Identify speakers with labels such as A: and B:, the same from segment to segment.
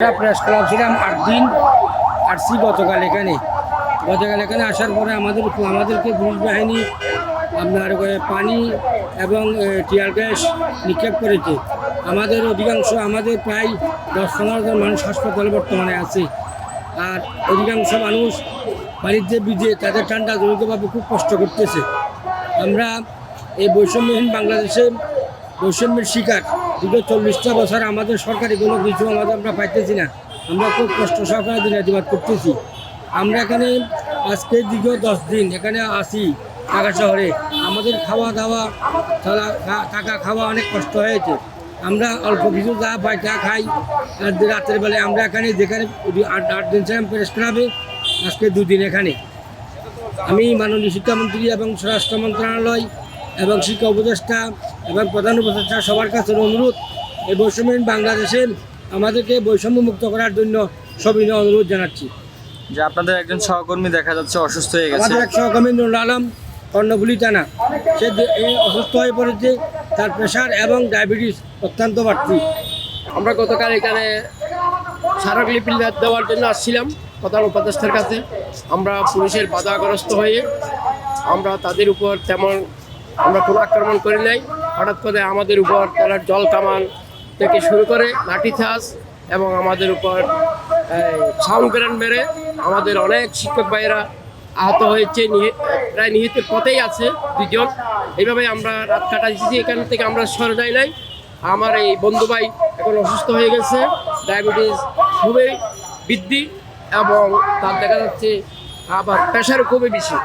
A: আমরা press club ছিলাম আট দিন আসছি গতকাল এখানে। গতকাল এখানে আসার পরে আমাদের আমাদেরকে পুলিশ বাহিনী, আপনার পানি এবং টিয়ার গ্যাস নিক্ষেপ করেছে। আমাদের অধিকাংশ, আমাদের প্রায় দশ পনেরো জন মানুষ হাসপাতালে বর্তমানে আছে। আর অধিকাংশ মানুষ বাড়িতে বিজে তাদের ঠান্ডা জনিতভাবে খুব কষ্ট করতেছে। আমরা এই বৈষম্যহীন বাংলাদেশে বৈষম্যের শিকার। দীর্ঘ চল্লিশটা বছর আমাদের সরকারি কোনো কিছু আমাদের আমরা পাইতেছি না। আমরা খুব কষ্ট সহকারে দিনাতিবাদ করতেছি। আমরা এখানে আজকে দীর্ঘ দশ দিন এখানে আসি ঢাকা শহরে। আমাদের খাওয়া দাওয়া থাকা খাওয়া অনেক কষ্ট হয়েছে। আমরা অল্প কিছু যা পাই তা খাই। রাতের বেলায় আমরা এখানে যেখানে আট আট দিন ছিলাম প্রেস ক্লাবে আজকে দুদিন এখানে। আমি মাননীয় শিক্ষামন্ত্রী এবং স্বরাষ্ট্র মন্ত্রণালয় এবং শিক্ষা উপদেষ্টা এবং প্রধান উপদেষ্টা সবার কাছে অনুরোধ এই বৈষম্যহীন বাংলাদেশে আমাদেরকে বৈষম্য মুক্ত করার জন্য সবিনয় অনুরোধ জানাচ্ছি।
B: যে আপনাদের একজন সহকর্মী দেখা যাচ্ছে অসুস্থ হয়ে গেছে।
A: আমাদের এক সহকর্মী নুরুল আলম কর্ণফুলি থানা। সে অসুস্থ হয়ে পড়েছে তার প্রেশার এবং ডায়াবেটিস অত্যন্ত বাড়তি।
C: আমরা গতকাল এখানে স্মারকলিপি দেওয়ার জন্য আসছিলাম প্রধান উপদেষ্টার কাছে। আমরা পুলিশের বাধাগ্রস্ত হয়ে আমরা তাদের উপর তেমন আমরা কোনো আক্রমণ করি নাই। হঠাৎ করে আমাদের উপর তারা জল কামান থেকে শুরু করে লাঠিচার্জ এবং আমাদের উপর সাউন্ড গ্রেন মেরে আমাদের অনেক শিক্ষক ভাইয়েরা আহত হয়েছে প্রায় নিহিতের পথেই আছে দুজন এইভাবে আমরা রাত কাটাচ্ছি এখান থেকে আমরা সরে যাই নাই। আমার এই বন্ধু ভাই এখন অসুস্থ হয়ে গেছে, ডায়াবেটিস খুবই বৃদ্ধি এবং তার দেখা যাচ্ছে আবার প্রেশারও খুবই বেশি।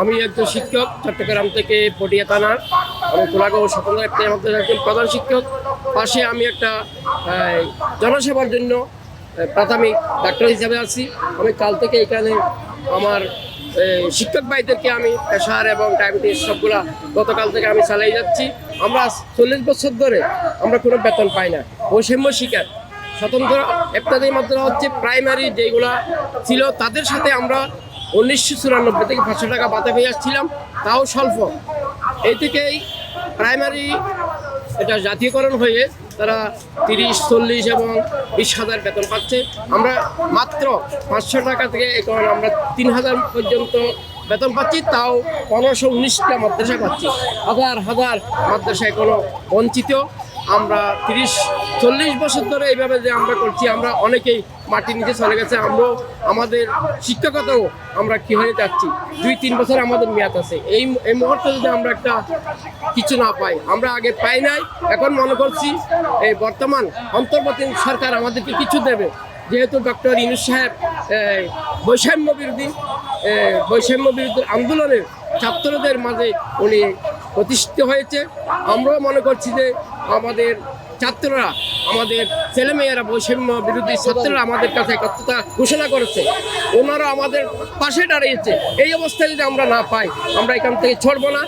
C: আমি একজন শিক্ষক, চট্টগ্রাম থেকে পটিয়া থানার আমি কোলাগাঁও স্বতন্ত্র একটা আমাদের একজন প্রধান শিক্ষক। পাশে আমি একটা জনসেবার জন্য প্রাথমিক ডাক্তার হিসাবে আছি। আমি কাল থেকে এখানে আমার শিক্ষক ভাইদেরকে আমি প্রেশার এবং ডায়াবেটিস সবগুলা গতকাল থেকে আমি চালিয়ে যাচ্ছি। আমরা চল্লিশ বছর ধরে আমরা কোনো বেতন পাই না। বৈষম্য শিকার। স্বতন্ত্র ইত্যাদির মাধ্যমে হচ্ছে প্রাইমারি যেগুলা ছিল, তাদের সাথে আমরা উনিশশো চুরানব্বই থেকে পাঁচশো টাকা বাতা পেয়ে আসছিলাম, তাও স্বল্প। এই থেকেই প্রাইমারি এটা জাতীয়করণ হয়ে তারা তিরিশ, চল্লিশ এবং বিশ হাজার বেতন পাচ্ছে। আমরা মাত্র পাঁচশো টাকা থেকে এখন আমরা তিন হাজার পর্যন্ত বেতন পাচ্ছি, তাও পনেরোশো উনিশটা মাদ্রাসা পাচ্ছি। হাজার হাজার মাদ্রাসা এখনও বঞ্চিত আমরা তিরিশ, চল্লিশ বছর ধরে এইভাবে যে আমরা করছি, আমরা অনেকেই মাটির নিচে চলে গেছে, আমরাও আমাদের শিক্ষকতাও আমরা কি হয়ে যাচ্ছি? দুই, তিন বছর আমাদের মেয়াদ আছে। এই এই মুহূর্তে যদি আমরা একটা কিছু না পাই, আমরা আগে পাই নাই, এখন মনে করছি এই বর্তমান অন্তর্বর্তী সরকার আমাদেরকে কিছু দেবে। যেহেতু ডক্টর ইনুস সাহেব বৈষম্য বিরোধী বৈষম্য বিরোধী আন্দোলনের ছাত্রদের মাঝে উনি প্রতিষ্ঠিত হয়েছে। আমরাও মনে করছি যে আমাদের ছাত্ররা, আমাদের ছেলেমেয়েরা বৈষম্য বিরোধী ছাত্ররা আমাদের কাছে একত্রতা ঘোষণা করেছে। ওনারা আমাদের পাশে দাঁড়িয়েছে। এই অবস্থায় যদি আমরা না পাই, আমরা এখান থেকে ছড়বো না।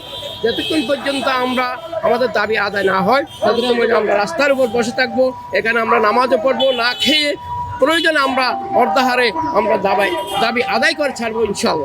C: যতক্ষণ পর্যন্ত আমরা আমাদের দাবি আদায় না হয়, ততক্ষণ পর্যন্ত আমরা রাস্তার উপর বসে থাকব। এখানে আমরা নামাজও পড়ব, না খেয়ে প্রয়োজনে আমরা অর্ধাহারে আমরা দাবাই দাবি আদায় করে ছাড়বো ইনশাল্লাহ